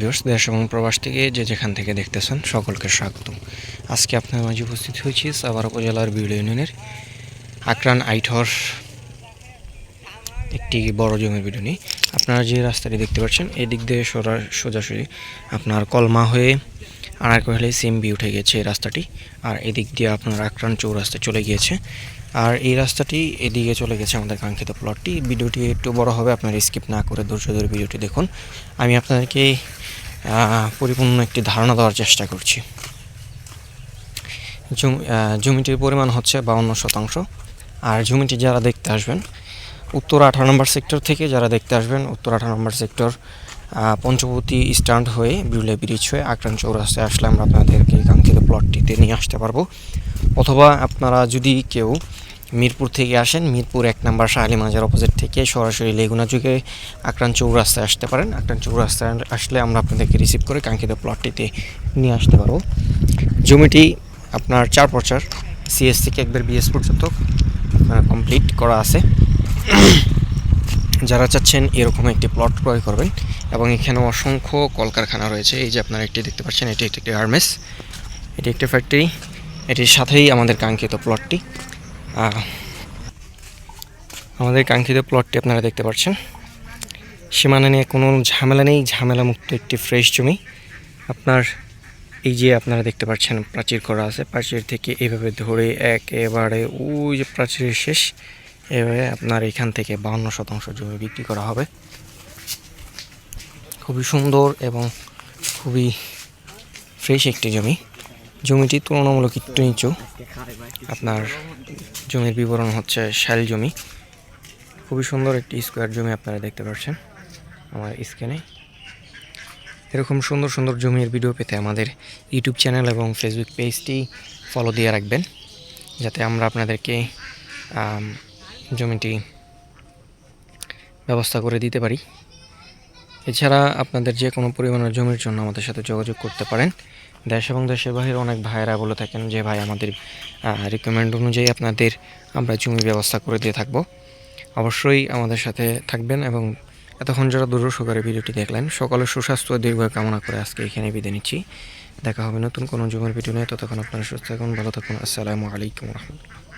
Views দেশ এবং প্রবাস থেকে যে যেখান থেকে দেখতেছেন সকলকে স্বাগতম। আজকে আপনার মাঝে উপস্থিত হয়েছি সাভার উপজেলার বিউল ইউনিয়নের আকরান আইঠর একটি বড় জমির ভিডিও আপনারা যে রাস্তাটি দেখতে পাচ্ছেন এই দিক দিয়ে সোজা সোজাসুজি আপনার কলমা হয়ে আনার হলে সেম বি উঠে গেছে এই রাস্তাটি। আর এদিক দিয়ে আপনার আকরান চৌরাস্তা চলে গিয়েছে। আর এই রাস্তাটি এদিকে চলে গেছে আমাদের কাঙ্ক্ষিত প্লটটি ভিডিওটি একটু বড় হবে, আপনারা স্কিপ না করে ধৈর্য ধরে ভিডিওটি দেখুন। আমি আপনাদেরকে পরিপূর্ণ একটি ধারণা দেওয়ার চেষ্টা করছি। জমি- জমিটির পরিমাণ হচ্ছে বাউন্ন শতাংশ। আর জমিটি যারা দেখতে আসবেন উত্তর আঠারো নম্বর সেক্টর থেকে যারা দেখতে আসবেন, উত্তর আঠারো নম্বর সেক্টর পঞ্চবতী স্ট্যান্ড হয়ে বিউলে ব্রিজ হয়ে আক্রান্ত চৌরাস্তায় আসলে আমরা আপনাদেরকে কাঙ্ক্ষিত প্লটটিতে নিয়ে আসতে পারব। অথবা আপনারা যদি কেউ মিরপুর থেকে আসেন, মিরপুর এক নম্বর শাহালি মাজার অপোজিট থেকে সরাসরি লেগুনা যুগে আক্রান্ত চৌরাস্তায় আসতে পারেন। আক্রান্ত চৌরাস্তায় আসলে আমরা আপনাদেরকে রিসিভ করে কাঙ্ক্ষিত প্লটটিতে নিয়ে আসতে পারব। জমিটি আপনার চার প্রচার সিএস থেকে একবার বিএস পর্যন্ত কমপ্লিট করা আছে। যারা চাচ্ছেন এরকম একটি প্লট ক্রয় করবেন এবং এখানে অসংখ্য কলকারখানা রয়েছে। এই যে আপনারা একটি দেখতে পাচ্ছেন, এটি একটি গার্মেন্টস এটি একটি ফ্যাক্টরি এটির সাথেই আমাদের কাঙ্ক্ষিত প্লটটি আমাদের কাঙ্ক্ষিত প্লটটি আপনারা দেখতে পাচ্ছেন। সীমানা নিয়ে কোনো ঝামেলা নেই ঝামেলা মুক্ত একটি ফ্রেশ জমি। আপনার এই যে আপনারা দেখতে পাচ্ছেন, প্রাচীর করা আছে। প্রাচীর থেকে এইভাবে ধরে একেবারে ওই যে প্রাচীরের শেষ। এভাবে আপনার এখান থেকে বাহান্ন শতাংশ জমি বিক্রি করা হবে। খুবই সুন্দর এবং খুবই ফ্রেশ একটি জমি। জমিটি তুলনামূলক একটু নিচু। আপনার জমির বিবরণ হচ্ছে শ্যাল জমি। খুবই সুন্দর একটি স্কোয়ার জমি আপনারা দেখতে পাচ্ছেন আমার স্ক্রিনে এরকম সুন্দর সুন্দর জমির ভিডিও পেতে আমাদের ইউটিউব চ্যানেল এবং ফেসবুক পেজটি ফলো দিয়ে রাখবেন। যাতে আমরা আপনাদেরকে জমিটি ব্যবস্থা করে দিতে পারি। এছাড়া আপনাদের যে কোনো পরিমাণের জমির জন্য আমাদের সাথে যোগাযোগ করতে পারেন। দেশ এবং দেশের বাইরে অনেক ভাইয়েরা বলে থাকেন যে, ভাই, আমাদের রিকমেন্ড অনুযায়ী আপনাদের আমরা জমি ব্যবস্থা করে দিয়ে থাকব। অবশ্যই আমাদের সাথে থাকবেন এবং এতক্ষণ যারা দূর সহকারে ভিডিওটি দেখলেন, সকলের সুস্বাস্থ্য দীর্ঘ কামনা করে আজকে এখানে বিদায় নিচ্ছি। দেখা হবে নতুন কোনো জমির ভিডিও নিয়ে। ততক্ষণ আপনারা সুস্থ থাকুন, ভালো থাকুন। আসসালামু আলাইকুম রহমতুল্লাহ।